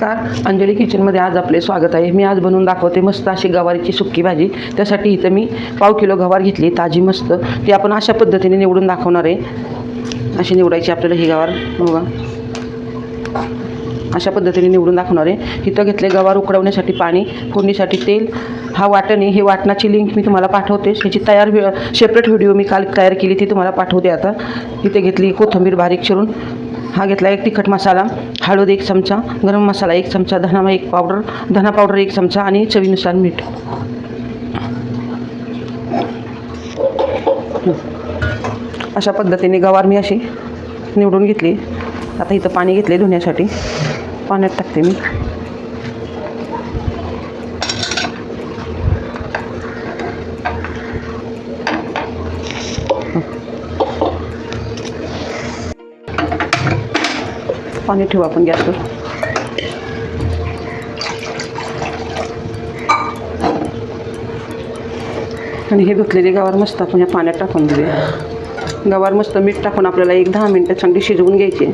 नमस्कार. अंजली किचनमध्ये आज आपले स्वागत आहे. मी आज बनवून दाखवते मस्त अशी गवारीची सुक्की भाजी. त्यासाठी इथं मी पाव किलो गवार घेतली ताजी मस्त. ती आपण अशा पद्धतीने निवडून दाखवणार आहे. अशी निवडायची आपल्याला ही गवार. बघा. अशा पद्धतीने निवडून दाखवणार आहे. इथं घेतले गवार उकडवण्यासाठी पाणी फोडणीसाठी तेल. हा वाटण हे वाटणाची लिंक मी तुम्हाला पाठवते. त्याची तयार सेपरेट व्हिडिओ मी काल तयार केली ती तुम्हाला पाठवते आता. इथे घेतली कोथिंबीर बारीक चिरून. हा घेतला एक तिखट मसाला. हळद एक चमचा गरम मसाला एक चमचा धना एक पावडर धना पावडर एक चमचा आणि चवीनुसार मीठ. अशा पद्धतीने गवार मी अशी निवडून घेतली. आता इथं पाणी घेतले धुण्यासाठी. पाण्यात टाकते मी. पाणी ठेवू आपण गॅसवर. आणि हे धुतलेले गवार मस्त आपण या पाण्यात टाकून देऊया. गवार मस्त मीठ टाकून आपल्याला एक दहा मिनटं चांगली शिजवून घ्यायची.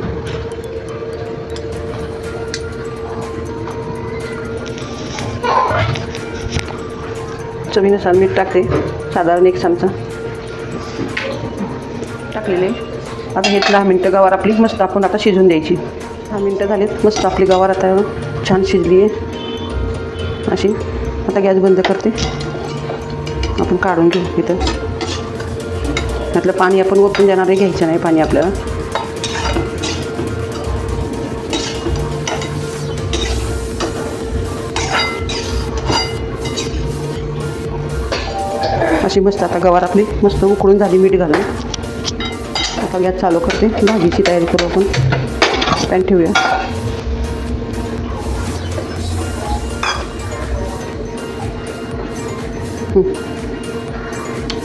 चवीनुसार मीठ टाकते. साधारण एक चमचा. टाकलेले. आता हे दहा मिनटं गवार आपली मस्त आपण आता शिजून द्यायची. दहा मिनटं झालीत. मस्त आपली गवार आता छान शिजली आहे. अशी. आता गॅस बंद करते. आपण काढून घेऊ इथं. त्यातलं पाणी आपण ओतून देणार आहे घ्यायचं नाही पाणी आपल्याला. अशी मस्त आता गवार आपली मस्त उकळून झाली मीठ घालून. आता गॅस चालू करते. भाजीची तयारी करू आपण. पॅन ठेवूया.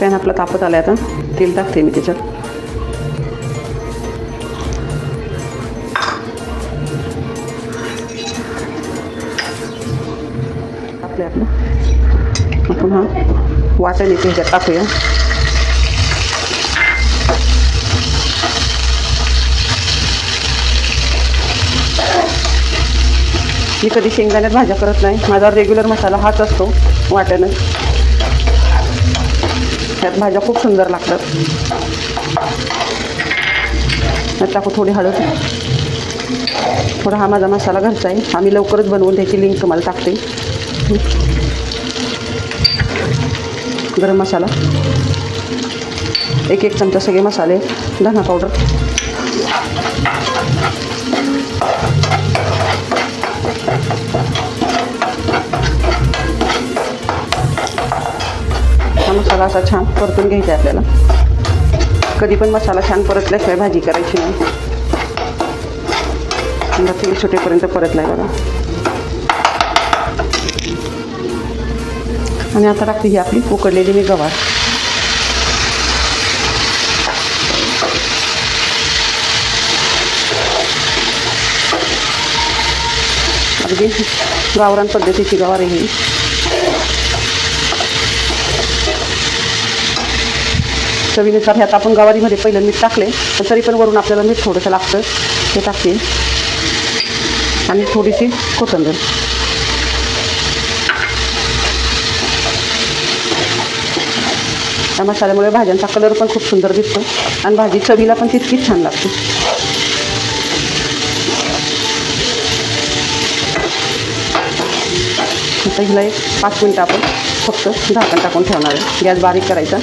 पॅन आपला तापत आला आता. तेल टाकते मी त्याच्यात. टाकले आपलं. आपण हा वाटण येते ह्याच्यात टाकूया. मी कधी शेंगदाण्यात भाज्या करत नाही. माझा रेग्युलर मसाला हाच असतो वाट्यानं त्यात भाज्या खूप सुंदर लागतात. त्यात टाकू थोडी हळद. थोडा हा माझा मसाला घरचा आहे. आम्ही लवकरच बनवून त्याची लिंक तुम्हाला टाकते. गरम मसाला. एक एक चमचा सगळे मसाले धना पावडर हा मसाला असा छान परतून घ्यायचा आहे आपल्याला. कधी पण मसाला छान परतल्याशिवाय भाजी करायची नाही. समजा तेल सुटेपर्यंत परतलाय बघा. आणि आता टाकते ही आपली उकडलेली मी गवार. अगदी गावरान पद्धतीची गवार आहे ही. चवीनुसार ह्यात आपण गवारीमध्ये पहिलं मीठ टाकले. पण तरी पण वरून आपल्याला मीठ थोडंसं लागतं. ते टाकते. आणि थोडीशी कोथंबीर. त्या मसाल्यामुळे भाज्यांचा कलर पण खूप सुंदर दिसतो. आणि भाजी चवीला पण तितकीच छान लागते. आता हिला एक पाच मिनटं आपण फक्त झाकण टाकून ठेवणार आहे. गॅस बारीक करायचा.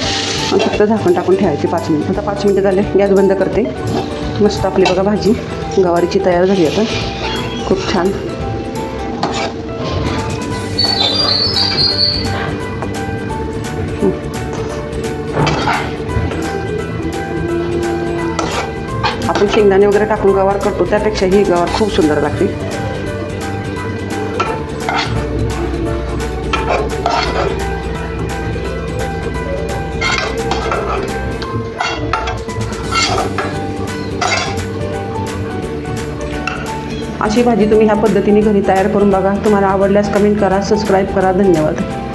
आणि फक्त झाकण टाकून ठेवायची पाच मिनिट. आता पाच मिनटं झाले गॅस बंद करते. मस्त आपली बघा भाजी गवारीची तयार झाली आता. खूप छान. आपण शेंगदाणे वगैरे टाकून गवार करतो त्यापेक्षा ही गवार खूप सुंदर लागते. अशी भाजी तुम्ही ह्या पद्धतीने घरी तयार करून बघा. तुम्हाला आवडल्यास कमेंट करा सबस्क्राईब करा. धन्यवाद.